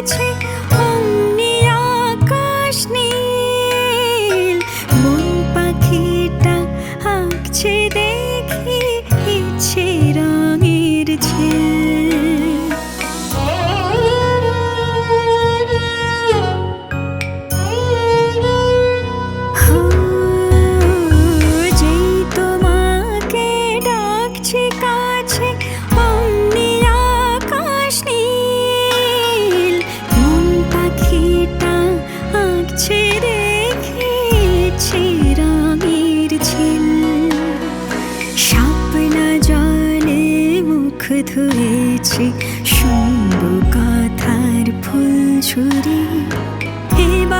হয়েছে কাছে শুনবো কথার ফুলঝুরি এবার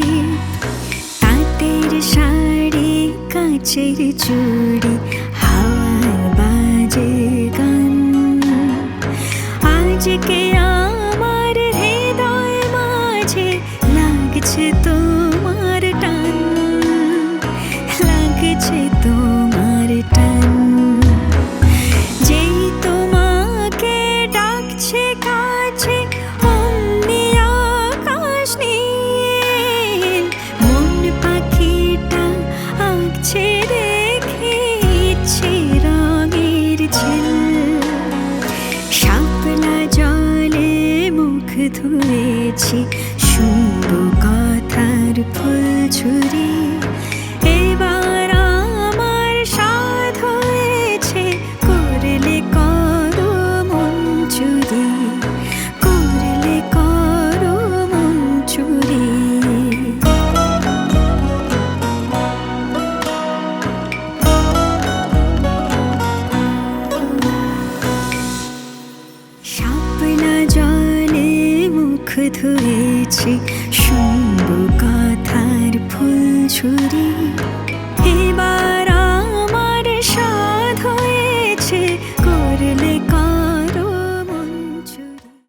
চেরি চুড়ি হাওয়ায় বাজে গান আজকে কাছে রেখে ইচ্ছে রাগের ছিল শাপলা জলে মুখ ধুয়েছি ধুয়েছি শুনব কথার ফুল ঝুরি